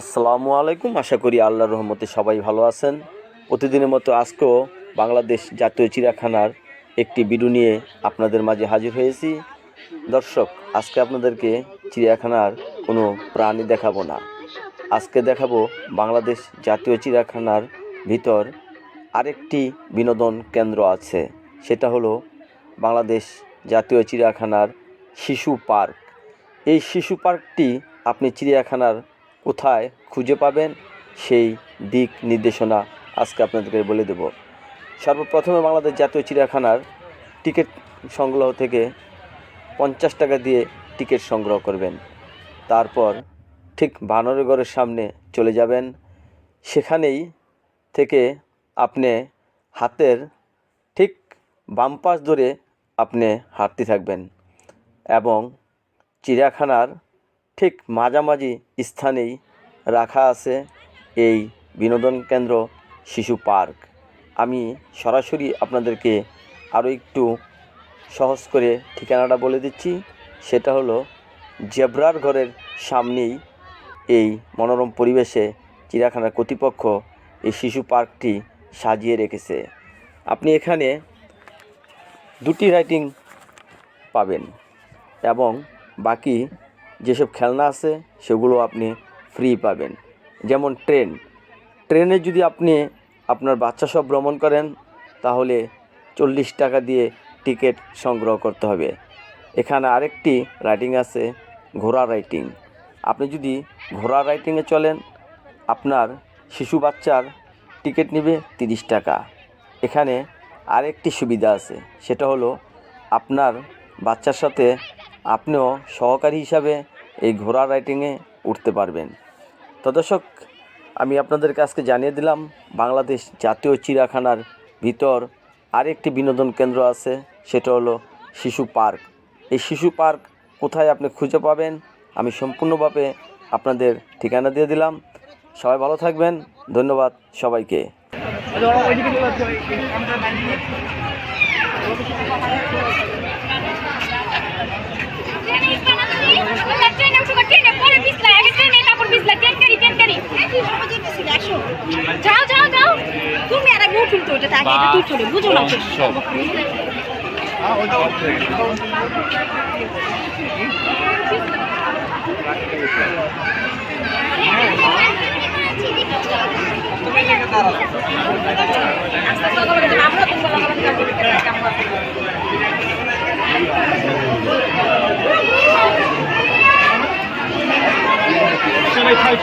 আসসালামু আলাইকুম। আশা করি আল্লাহর রহমতে সবাই ভালো আছেন। প্রতিদিনের মতো আজকেও বাংলাদেশ জাতীয় চিড়িয়াখানার একটি ভিডিও নিয়ে আপনাদের মাঝে হাজির হয়েছি। দর্শক, আজকে আপনাদেরকে চিড়িয়াখানার কোনো প্রাণী দেখাবো না। আজকে দেখাবো বাংলাদেশ জাতীয় চিড়িয়াখানার ভিতর আরেকটি বিনোদন কেন্দ্র আছে। সেটা হলো বাংলাদেশ জাতীয় চিড়িয়াখানার শিশু পার্ক। এই শিশু পার্কটি আপনি চিড়িয়াখানার কোথায় খুঁজে পাবেন, সেই দিক নির্দেশনা আজকে আপনাদেরকে বলে দেব। সর্বপ্রথমে বাংলাদেশ জাতীয় চিড়িয়াখানার টিকিট সংগ্রহ থেকে পঞ্চাশ টাকা দিয়ে টিকিট সংগ্রহ করবেন। তারপর ঠিক বানরগড়ের সামনে চলে যাবেন। সেখানেই থেকে আপনি হাতের ঠিক বাম পাশ ধরে আপনি হাঁটতে থাকবেন এবং চিড়িয়াখানার ঠিক মাঝামাঝি স্থানেই রাখা আছে এই বিনোদন কেন্দ্র শিশু পার্ক। আমি সরাসরি আপনাদেরকে আরও একটু সহজ করে ঠিকানাটা বলে দিচ্ছি। সেটা হলো জেব্রার ঘরের সামনেই এই মনোরম পরিবেশে চিড়িয়াখানার কর্তৃপক্ষ এই শিশু পার্কটি সাজিয়ে রেখেছে। আপনি এখানে দুটি রাইটিং পাবেন এবং বাকি যেসব খেলনা আছে, সেগুলো আপনি ফ্রি পাবেন। যেমন ট্রেন ট্রেনে যদি আপনি আপনার বাচ্চা সব ভ্রমণ করেন, তাহলে চল্লিশ টাকা দিয়ে টিকিট সংগ্রহ করতে হবে। এখানে আরেকটি রাইডিং আছে, ঘোড়া রাইটিং আপনি যদি ঘোড়া রাইটিংয়ে চলেন, আপনার শিশু বাচ্চার টিকিট নেবে তিরিশ টাকা। এখানে আরেকটি সুবিধা আছে, সেটা হলো আপনার বাচ্চার সাথে আপনিও সহকারী হিসাবে এই ঘোড়া রাইটিংয়ে উঠতে পারবেন। তো দর্শক, আমি আপনাদেরকে আজকে জানিয়ে দিলাম, বাংলাদেশ জাতীয় চিড়িয়াখানার ভিতর আরেকটি বিনোদন কেন্দ্র আছে, সেটা হলো শিশু পার্ক। এই শিশু পার্ক কোথায় আপনি খুঁজে পাবেন, আমি সম্পূর্ণভাবে আপনাদের ঠিকানা দিয়ে দিলাম। সবাই ভালো থাকবেন, ধন্যবাদ সবাইকে। ট্রেনে উঠো ট্রেনে পরে পিছলা আগে ট্রেনে তারপর পিছলা ট্রেন গাড়ি ট্রেন গাড়ি যাও যাও যাও তুমি আর আগে উঠুন তো ওটা আগে এটা তুই চলে বুঝো না সেখানে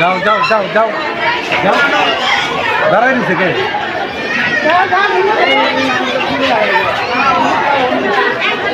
যাও যাও যাও যাও। যাও দাঁড়াই নিছে কে? ভালো হয়েছে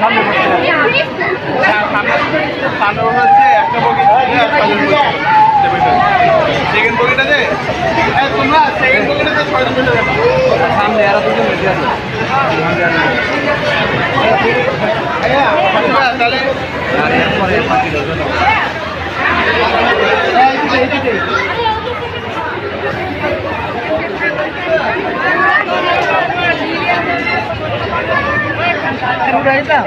সামনে হবে। সামনে হচ্ছে একটা বগি। দিতাম